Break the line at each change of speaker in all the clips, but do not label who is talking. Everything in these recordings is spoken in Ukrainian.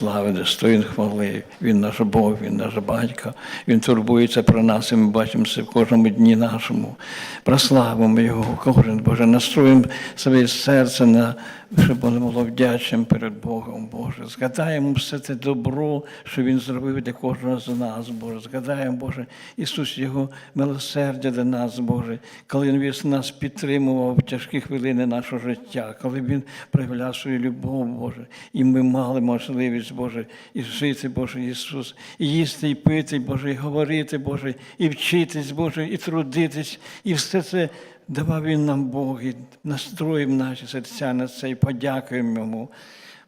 Слави, достоїн хвали, Він наш Бог, Він наш батько, Він турбується про нас, і ми бачимо це в кожному дні нашому. Прославимо Його, кожен Боже, настроїмо своє серце на щоб воно було вдячним перед Богом, Боже. Згадаємо все те добро, що Він зробив для кожного з нас, Боже. Згадаємо, Боже, Ісус, Його милосердя для нас, Боже, коли Він нас підтримував в тяжкі хвилини нашого життя, коли Він проявляв свою любов, Боже, і ми мали можливість, Боже, і жити, Боже Ісус, і їсти, і пити, Боже, і говорити, Боже, і вчитись, Боже, і трудитись, і все це. Давав він нам Бог і настроїв наші серця на це і подякуємо йому.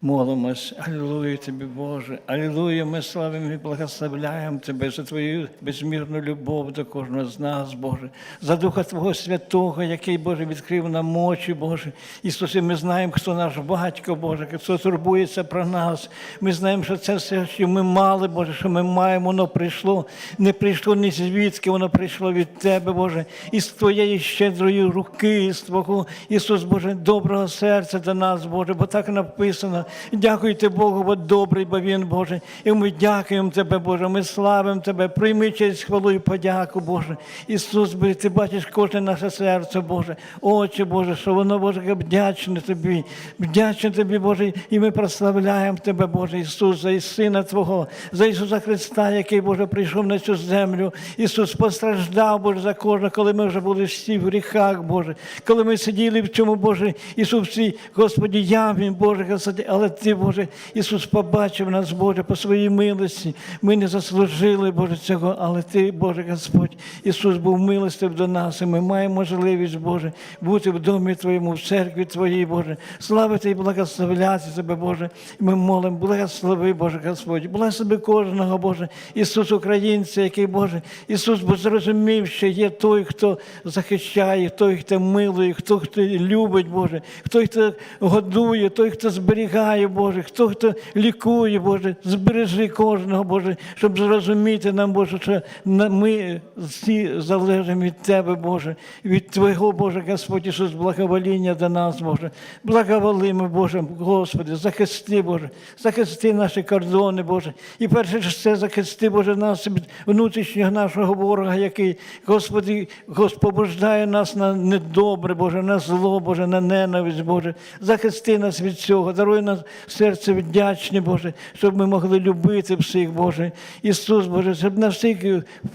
Молимось, Алілуя тобі, Боже, Алілуя, ми славимо і благословляємо Тебе за Твою безмірну любов до кожного з нас, Боже, за Духа Твого Святого, який, Боже, відкрив нам очі, Боже. Ісусе, ми знаємо, хто наш батько, Боже, хто турбується про нас. Ми знаємо, що це все, що ми мали, Боже, що ми маємо, воно прийшло, не прийшло ні звідки, воно прийшло від Тебе, Боже, із Твоєї щедрої руки, з Твого, Ісус, Боже, доброго серця до нас, Боже, бо так написано. Дякуйте Богу, бо добрий, бо Він, Боже. І ми дякуємо Тебе, Боже, ми славимо Тебе. Прийми честь хвалу і подяку, Боже. Ісус, Боже, Ти бачиш кожне наше серце, Боже. Очі, Боже, що воно, Боже, вдячне Тобі. Вдячне Тобі, Боже, і ми прославляємо Тебе, Боже, Ісус, за і Сина Твого, за Ісуса Христа, який, Боже, прийшов на цю землю. Ісус постраждав, Боже, за кожного, коли ми вже були всі в гріхах, Боже. Коли ми сиділи в цьому, Боже, Ісус, всі, Господі, ямі, Боже, Господи, але Ти, Боже, Ісус побачив нас, Боже, по своїй милості. Ми не заслужили, Боже, цього, але Ти, Боже Господь, Ісус був милостив до нас, і ми маємо можливість, Боже, бути в домі Твоєму, в церкві Твоїй, Боже, славити і благословляти Тебе, Боже. І ми молимо, благослови, Боже Господь, благослови кожного, Боже, Ісус Українця, який, Боже, Ісус бо зрозумів, що є той, хто захищає, той, хто милує, хто хто любить, Боже, хто хто годує, той, хто зберігає, Боже, хто хто лікує, Боже, збережи кожного, Боже, щоб зрозуміти нам, Боже, що ми всі залежимо від Тебе, Боже, від Твого, Боже, Господь Ісус, благовоління до нас, Боже. Благоволи ми, Боже, Господи, захисти, Боже, захисти наші кордони, Боже. І перше ж це захисти, Боже, нас від внутрішнього нашого ворога, який, Господи, Господь, побуждає нас на недобре, Боже, на зло, Боже, на ненависть, Боже. Захисти нас від цього, даруй серце вдячне, Боже, щоб ми могли любити всіх, Боже. Ісус, Боже, щоб нас всіх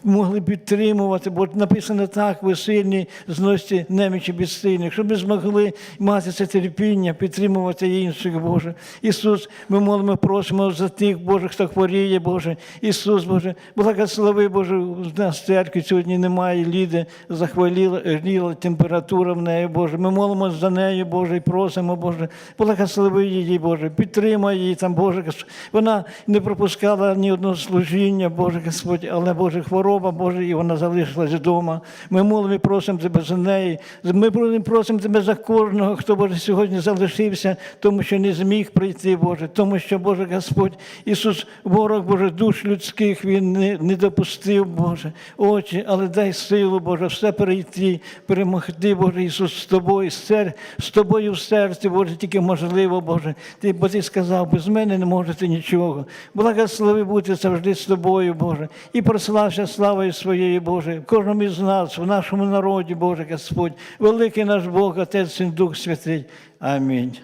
могли підтримувати, бо написано так, ви сильні, зносите немічі безсильних, щоб ми змогли мати це терпіння, підтримувати інших, Боже. Ісус, ми молимо, просимо за тих, Боже, хто хворіє, Боже. Ісус, Боже, благослови, Боже, у нас церкві сьогодні немає ліди, захворіла ріла температура в неї, Боже. Ми молимо за нею, Боже, і просимо, Боже, благослови її, Боже, підтримай її там, Боже. Вона не пропускала ні одного служіння, Боже Господь, але Боже, хвороба, Боже, і вона залишилась вдома. Ми молимо і просимо Тебе за неї. Ми просимо- Тебе за кожного, хто, Боже, сьогодні залишився, тому що не зміг прийти, Боже, тому що, Боже Господь, Ісус, ворог, Боже, душ людських, Він не, не допустив, Боже, очі, але дай силу, Боже, все перейти, перемогти, Боже, Ісус, з тобою, з тобою в серці, Боже, тільки можливо, Боже. Ти, бо ти сказав, без мене не можете нічого. Благослови бути завжди з тобою, Боже. І прослався славою своєю, Боже, в кожному із нас, в нашому народі, Боже Господь, великий наш Бог, Отець, Син, Дух Святий. Амінь.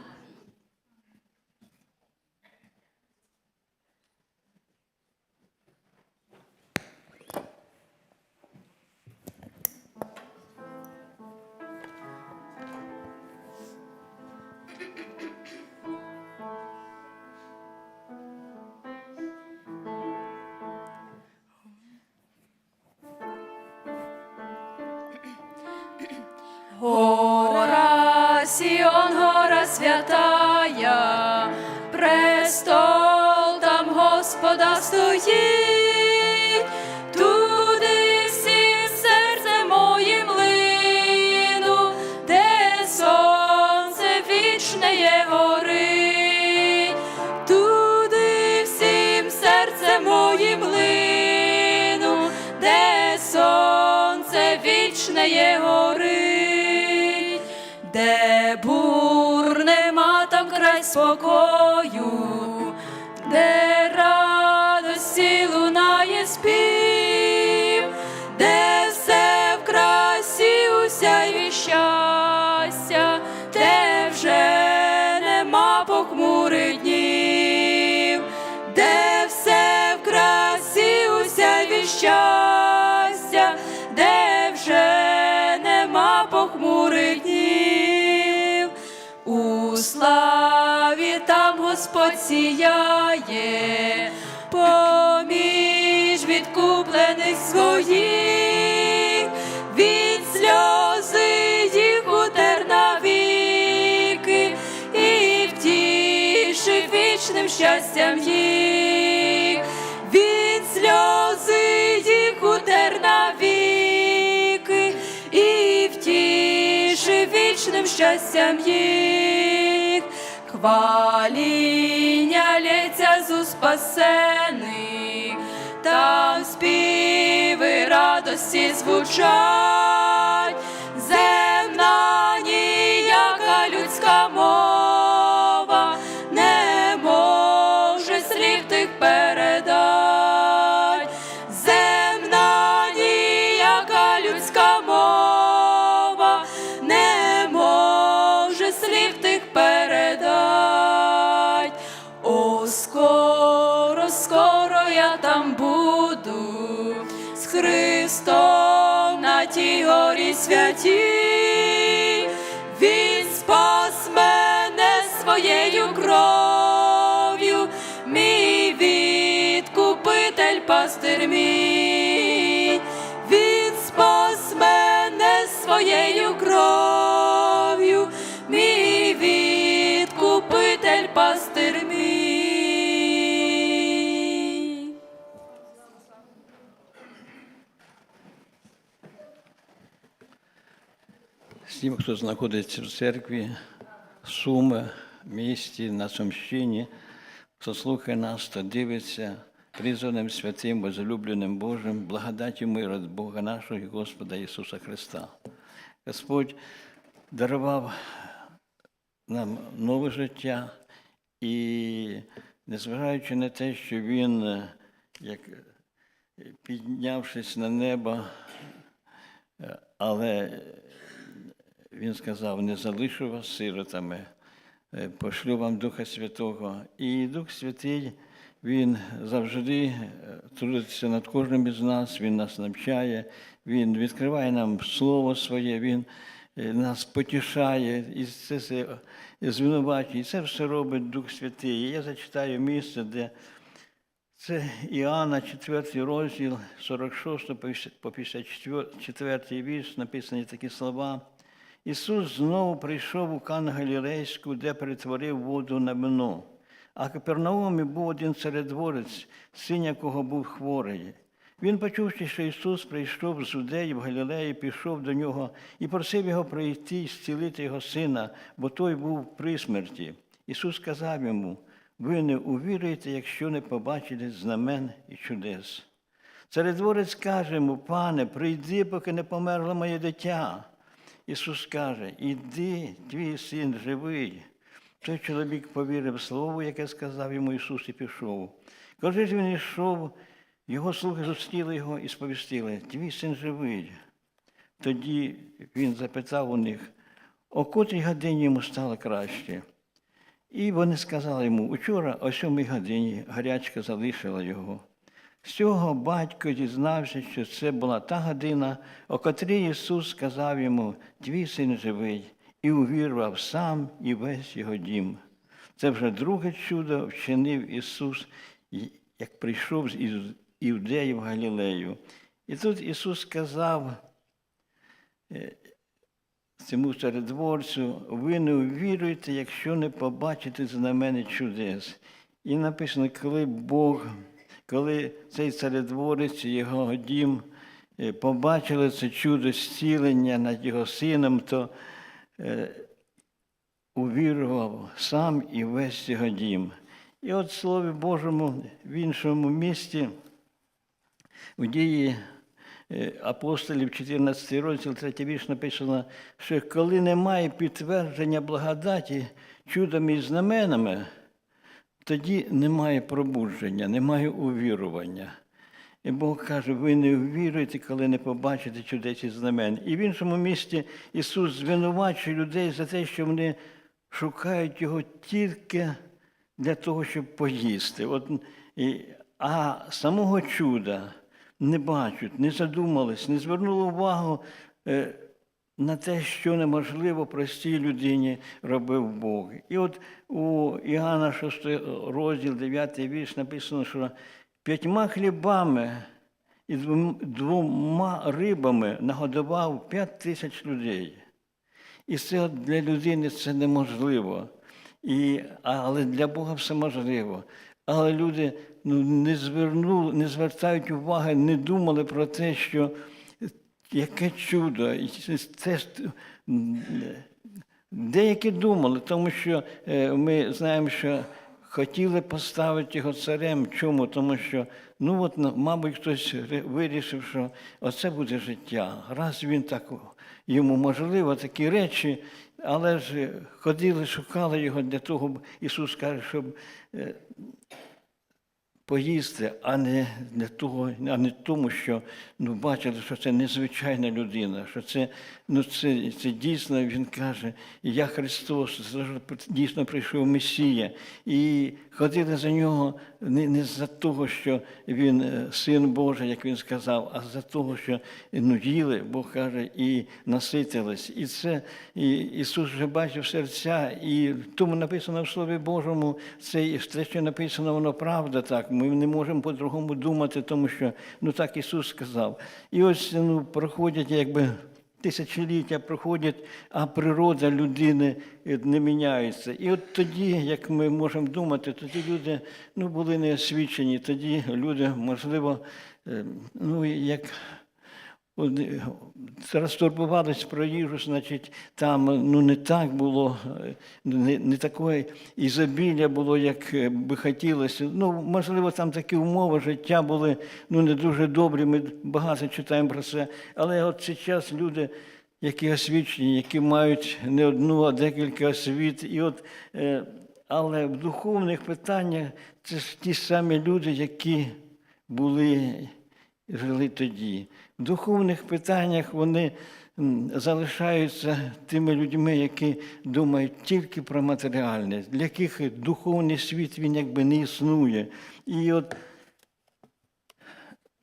Сіон, гора святая, престол там Господа стоїть, туди всім серце моїм лину, де сонце вічне є горить, туди всім серце моїм лину, де сонце вічне є горить, спокою, Господь сіяє, поміж відкуплених своїх, від сльози їх утер навіки, і втішив вічним щастям їх, від сльози їх утер навіки, і втішив вічним щастям їх, хваління лється з спасених, там співи радості звучать, пастир мій. Він спас мене своєю кров'ю, мій відкупитель пастир.
Всім, хто знаходиться в церкві, Суми, місті, на Сумщині, хто слухає нас, хто дивиться, призваним святим, возлюбленим Божим, благодаті миру від Бога нашого і Господа Ісуса Христа. Господь дарував нам нове життя, і незважаючи на те, що Він, як піднявшись на небо, але він сказав: не залишу вас сиротами, е, пошлю вам Духа Святого. І Дух Святий, Він завжди е, трудиться над кожним із нас, Він нас навчає, Він відкриває нам Слово Своє, Він е, нас потішає, і це все е, звинувачує. І це все робить Дух Святий. Я зачитаю місце, де це Іоанна, 4 розділ, 46 по 54 вірш, написані такі слова. Ісус знову прийшов у Кан Галілейську, де перетворив воду на вино. А Капернаумі був один царедворець, син якого був хворий. Він, почувши, що Ісус прийшов з Юдеї в Галілеї, пішов до нього і просив його прийти і зцілити його сина, бо той був при смерті. Ісус сказав йому: ви не увіруєте, якщо не побачите знамен і чудес. Царедворець каже йому, пане, прийди, поки не померло моє дитя. Ісус каже, іди, твій син живий. Той чоловік повірив слову, яке сказав йому Ісус, і пішов. Коли ж він йшов, його слуги зустріли його і сповістили, твій син живий. Тоді він запитав у них, о котрій годині йому стало краще. І вони сказали йому, учора о сьомій годині гарячка залишила його. З цього батько дізнався, що це була та година, о котрій Ісус сказав йому, твій син живий, і увірвав сам і весь його дім. Це вже друге чудо вчинив Ісус, як прийшов з Іудеї в Галілею. І тут Ісус сказав е, цьому царедворцю, ви не увіруєте, якщо не побачите знамени чудес. І написано, коли Бог, коли цей царедворець його дім е, побачили це чудо зцілення над його сином, то увірував сам і весь його дім. І от Слові Божому в іншому місті, в дії е, апостолів, 14 розділ, 3 вірш написано, що коли немає підтвердження благодаті чудами і знаменами, тоді немає пробудження, немає увірування. І Бог каже, ви не ввіруєте, коли не побачите чудес і знамен. І в іншому місці Ісус звинувачує людей за те, що вони шукають Його тільки для того, щоб поїсти. От, і, а самого чуда не бачать, не задумались, не звернули увагу е, на те, що неможливо простій людині робив Бог. І от у Іоанна 6 розділ, 9 вірш написано, що п'ятьма хлібами і двома рибами нагодував п'ять тисяч людей. І це для людини це неможливо. І, але для Бога все можливо. Але люди ну, не звернули, не звертають уваги, не думали про те, що яке чудо. Це- деякі думали, тому що е, ми знаємо, що хотіли поставити його царем. Чому? Тому що, ну от, мабуть, хтось вирішив, що оце буде життя. Раз він так йому можливо такі речі, але ж ходили, шукали його для того, Ісус каже, щоб е, поїсти, а не для того, а не тому, що ну, бачили, що це незвичайна людина, що це, ну, це, це дійсно, він каже, я Христос, це дійсно прийшов Месія. І ходили за нього не, не за того, що він е, син Божий, як він сказав, а за того, що ну, їли, Бог каже, і наситились. І це і Ісус вже бачив серця, і тому написано в Слові Божому, це і те, що написано, воно правда так. Ми не можемо по-другому думати, тому що ну так Ісус сказав. І ось ну, проходять якби. Тисячоліття проходять, а природа людини е, не міняється. І от тоді, як ми можемо думати, тоді люди ну, були не освічені, тоді люди, можливо, е, ну, як от, е, розтурбувались про їжу, значить, там ну, не так було, не, не такої ізобілля було, як е, би хотілося. Ну, можливо, там такі умови життя були ну, не дуже добрі, ми багато читаємо про це. Але от зараз люди, які освічені, які мають не одну, а декілька освіт, і от, е, але в духовних питаннях це ж ті самі люди, які були жили тоді. В духовних питаннях вони залишаються тими людьми, які думають тільки про матеріальне, для яких духовний світ він якби не існує. І от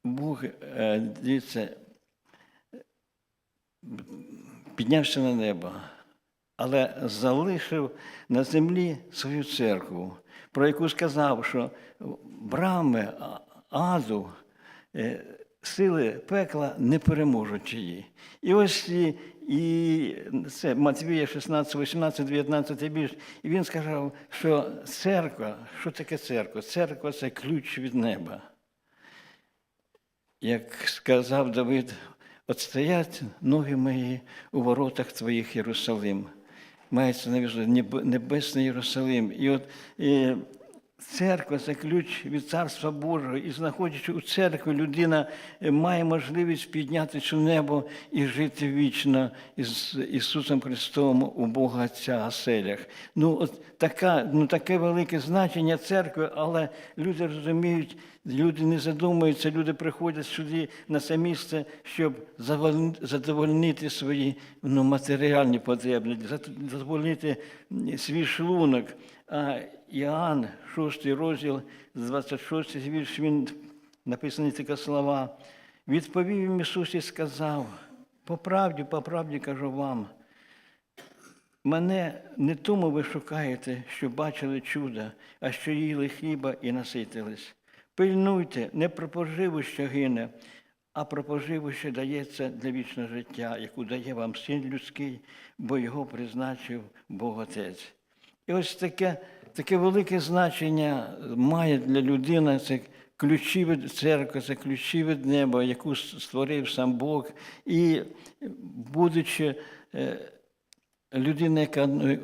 Бог, е, дивіться, піднявся на небо, але залишив на землі свою церкву, про яку сказав, що брами аду, сили пекла не переможуть її. І ось і, і це Матвія 16, 18, 19 більш. І він сказав, що церква, що таке церква? Церква це ключ від неба. Як сказав Давид, от стоять ноги мої у воротах твоїх Єрусалим. Мається на увазі небесний Єрусалим. І от і церква це ключ від Царства Божого. І знаходячи у церкві, людина е, має можливість піднятися у небо і жити вічно із Ісусом Христом у Бога Отця оселях. Ну, от така, ну, таке велике значення церкви, але люди розуміють, люди не задумуються, люди приходять сюди на це місце, щоб задовольнити свої ну, матеріальні потреби, задовольнити свій шлунок. Іоанн, 6 розділ, 26 вірш, він написані такі слова. Відповів їм Ісус і сказав: по правді, по правді кажу вам, Мене не тому ви шукаєте, що бачили чудо, а що їли хліба і наситились. Пильнуйте не про поживу, що гине, а про поживу, що дається для вічного життя, яку дає вам син людський, бо його призначив Бог Отець. І ось таке, таке велике значення має для людини це ключі від церкви, це ключі від неба, яку створив сам Бог. І будучи е, людина, яка ну,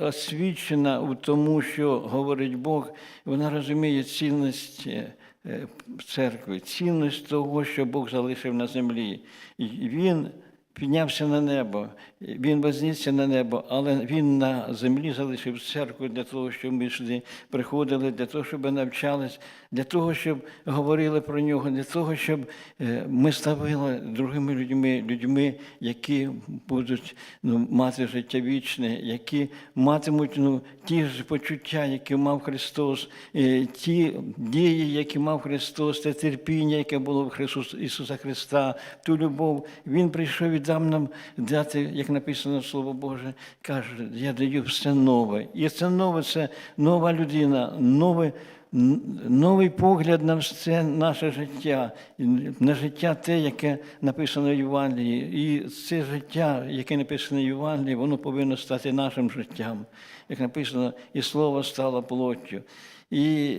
освічена у тому, що говорить Бог, вона розуміє цінність е, е, церкви, цінність того, що Бог залишив на землі. Він піднявся на небо. Він вознісся на небо, але він на землі залишив церкву для того, щоб ми сюди приходили, для того, щоб навчались, для того, щоб говорили про нього, для того, щоб е, ми ставили другими людьми, людьми, які будуть ну, мати життя вічне, які матимуть ну, ті ж почуття, які мав Христос, е, ті дії, які мав Христос, те терпіння, яке було в Христос, Ісуса Христа, ту любов. Він прийшов і дав нам дати, як написано Слово Боже, каже, я даю все нове. І це нове, це нова людина, нове. Новий погляд на все наше життя, на життя те, яке написано в Євангелії. І це життя, яке написано в Євангелії, воно повинно стати нашим життям. Як написано, і слово стало плоттю. І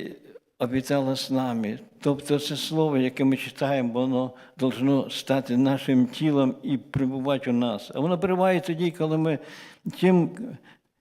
обітала з нами. Тобто це слово, яке ми читаємо, воно должно стати нашим тілом і прибувати у нас. А воно перебуває тоді, коли ми чим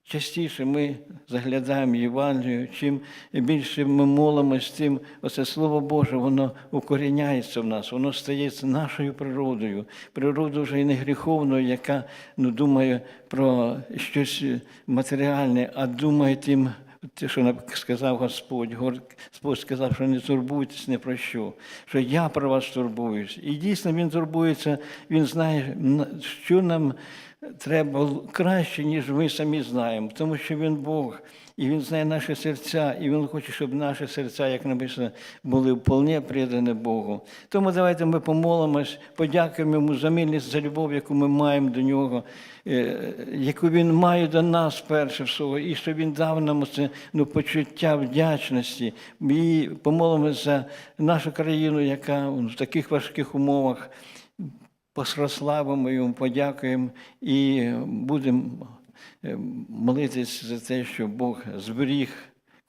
частіше ми заглядаємо Євангелію, чим більше ми молимось, тим оце Слово Боже, воно укоріняється в нас, воно стає нашою природою, природою вже і не гріховною, яка ну, думає про щось матеріальне, а думає тим. Те, що сказав Господь, Господь сказав, що не турбуйтесь ні про що, що я про вас турбуюсь. І дійсно він турбується, він знає, на- що нам треба краще, ніж ми самі знаємо, тому що він Бог, і він знає наші серця, і він хоче, щоб наші серця, як написано, були вполне предані Богу. Тому давайте ми помолимось, подякуємо йому за милість, за любов, яку ми маємо до нього, е, яку він має до нас перше всього, і що він дав нам це ну, почуття вдячності. І помолимось за нашу країну, яка в таких важких умовах прославимо йому, подякуємо і будемо е, молитись за те, що Бог зберіг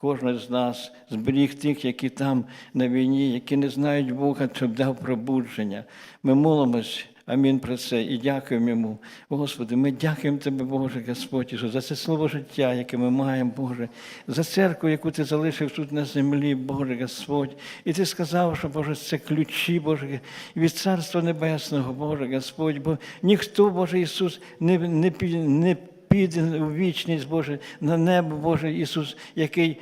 Кожен з нас, зберіг тих, які там на війні, які не знають Бога, щоб дав пробудження. Ми молимось. Амінь про це і дякуємо йому. Господи, ми дякуємо Тебе, Боже Господь, Ісус, за це слово життя, яке ми маємо, Боже, за церкву, яку Ти залишив тут на землі, Боже Господь. І Ти сказав, що Боже, це ключі, Боже, від Царства Небесного, Боже Господь, бо ніхто, Боже Ісус, не, не, не піде у вічність, Боже, на небо, Боже Ісус, який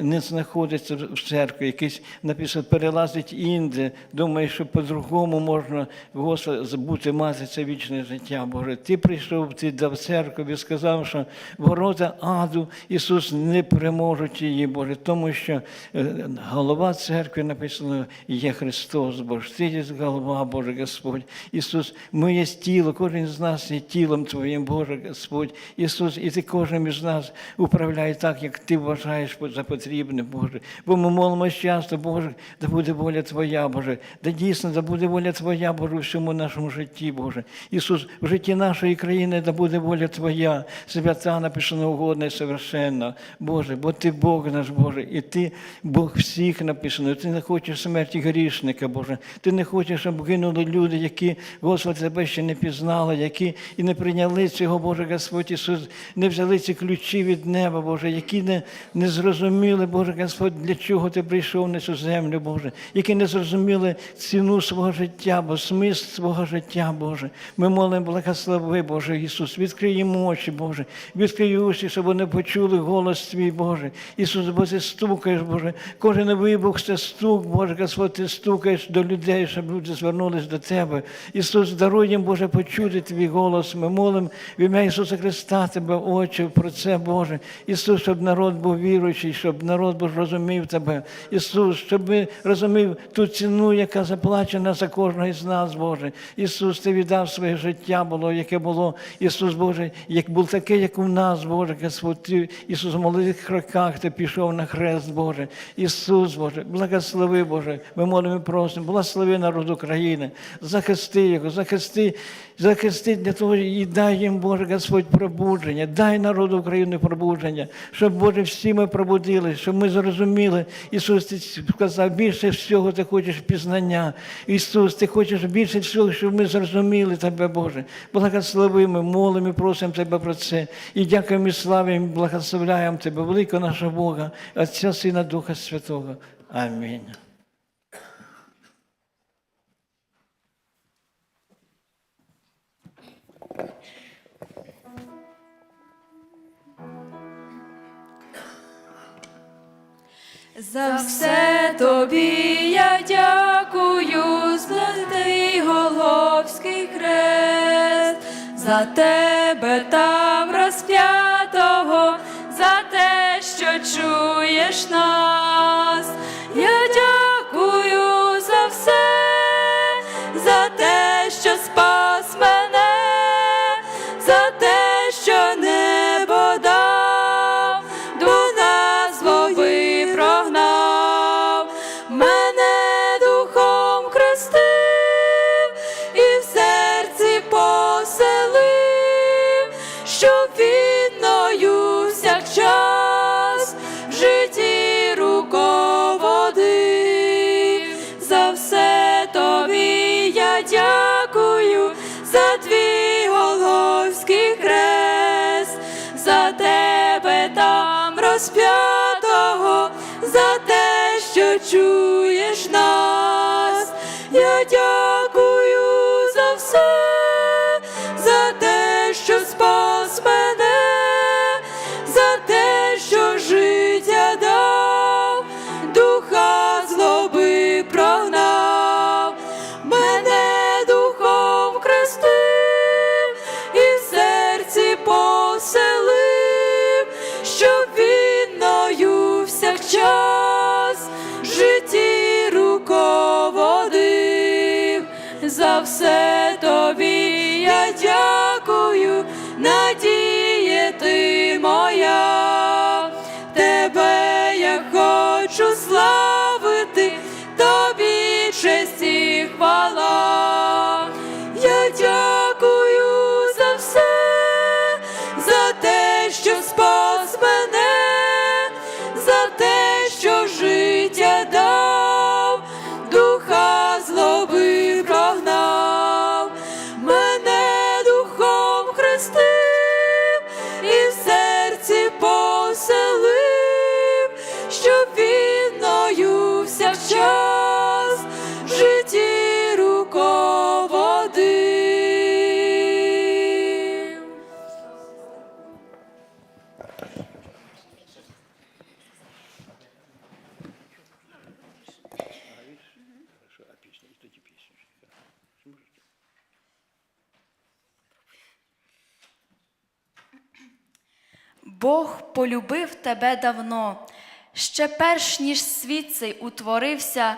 не знаходиться в церкві, якийсь написано, перелазить інде, думає, що по-другому можна, Господи, забути мати це вічне життя, Боже. Ти прийшов, ти дав церкву і сказав, що ворота аду Ісус не переможуть її, Боже, тому що е, голова церкви написано є Христос, Боже. Ти є голова, Боже Господь. Ісус, ми є тіло, кожен з нас є тілом Твоїм, Боже Господь. Ісус, і Ти кожен із нас управляє так, як Ти вважаєш за потрібне, Боже. Бо ми молимося часто, Боже, да буде воля Твоя, Боже. Да дійсно, да буде воля Твоя, Боже, у всьому нашому житті, Боже. Ісус, в житті нашої країни, да буде воля Твоя, свята написано угодна і совершенна, Боже, бо Ти Бог наш, Боже, і Ти Бог всіх написано. Ти не хочеш смерті грішника, Боже. Ти не хочеш, щоб гинули люди, які, Господи, тебе ще не пізнали, які і не прийняли цього, Боже Господь Ісус, не взяли ці ключі від неба, Боже, які не, не зрозуміли, Боже Господь, для чого ти прийшов на цю землю, Боже, які не зрозуміли ціну свого життя, бо смисл свого життя, Боже. Ми молимо, благослови, Боже Ісус, відкрий їм очі, Боже, відкрий очі, щоб вони почули голос Твій, Боже. Ісус, бо ти стукаєш, Боже. Кожен вибух це стук, Боже, Господь, ти стукаєш до людей, щоб люди звернулись до Тебе. Ісус, даруй їм, Боже, почути Твій голос. Ми молимо в ім'я Ісуса Христа Тебе, Отче, про це, Боже. Ісус, щоб народ був віруючий, щоб народ Боже розумів Тебе. Ісус, щоб ми розумів ту ціну, яка заплачена за кожного із нас, Боже. Ісус, Ти віддав своє життя було, яке було, Ісус, Боже, як був таке, як у нас, Боже, Господь, Ісус, в молодих роках Ти пішов на хрест, Боже. Ісус, Боже, благослови, Боже. Ми молимо і просимо, благослови народ України, захисти його, захисти, захисти для того і дай їм, Боже, Господь, пробудження, дай народу України пробудження, щоб, Боже, всі ми пробудились, щоб ми зрозуміли, Ісус, Ти сказав, більше всього ти хочеш пізнання. Ісус, ти хочеш більше всього, щоб ми зрозуміли Тебе, Боже. Благослови, ми молимо просимо Тебе про це. І дякуємо і славимо, благословляємо Тебе, великого нашого Бога, Отця, Сина, Духа Святого. Амінь.
За все тобі я дякую, золотий Голговський хрест, за тебе там розп'ятого, за те, що чуєш нас. Я дякую за все, за те, що спас моя, тебе я хочу славити, тобі честь і хвала. Я
полюбив тебе давно, ще перш ніж світ цей утворився,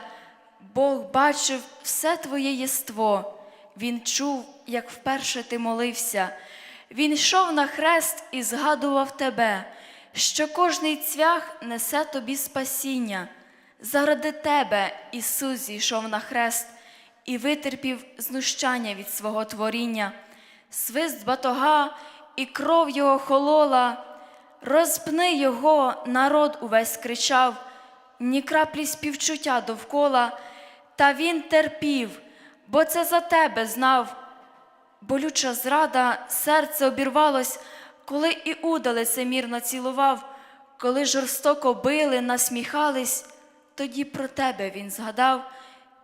Бог бачив все твоє єство, Він чув, як вперше ти молився. Він йшов на хрест і згадував тебе, що кожний цвях несе тобі спасіння. Заради тебе Ісус зійшов на хрест і витерпів знущання від свого творіння. Свист батога і кров його холола, розпни його, народ увесь кричав, ні краплі співчуття довкола, та він терпів, бо це за тебе знав. Болюча зрада, серце обірвалось, коли Іуда лицемірно цілував, коли жорстоко били, насміхались, тоді про тебе він згадав.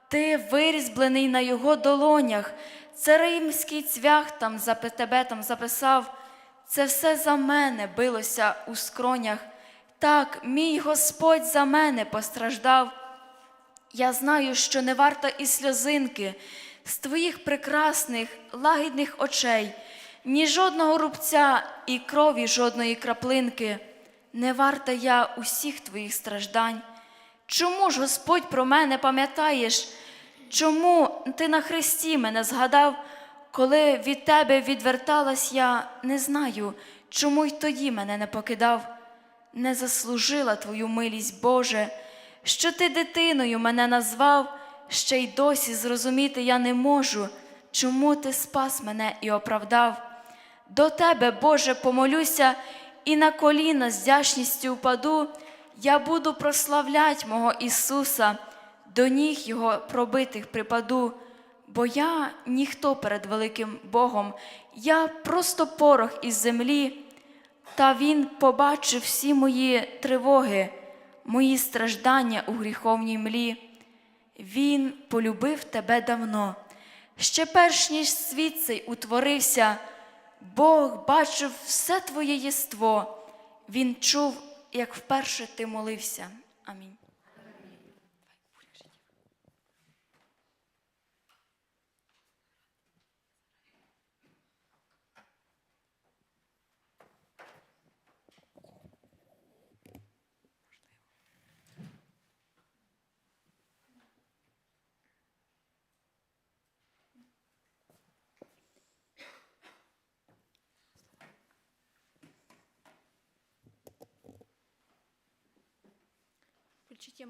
Ти вирізблений на його долонях, це римський цвях там за тебе там записав. Це все за мене билося у скронях. Так, мій Господь за мене постраждав. Я знаю, що не варта і сльозинки з твоїх прекрасних, лагідних очей, ні жодного рубця і крові жодної краплинки. Не варта я усіх твоїх страждань. Чому ж Господь про мене пам'ятаєш? Чому ти на хресті мене згадав, коли від тебе відверталась я, не знаю, чому й тоді мене не покидав, не заслужила твою милість, Боже, що ти дитиною мене назвав, ще й досі зрозуміти я не можу, чому ти спас мене і оправдав. До тебе, Боже, помолюся, і на коліна з вдячністю впаду, я буду прославлять мого Ісуса, до ніг Його пробитих припаду, бо я ніхто перед великим Богом, я просто порох із землі, та Він побачив всі мої тривоги, мої страждання у гріховній млі. Він полюбив тебе давно. Ще перш ніж світ цей утворився, Бог бачив все твоє єство. Він чув, як вперше ти молився. Амінь.
Включіть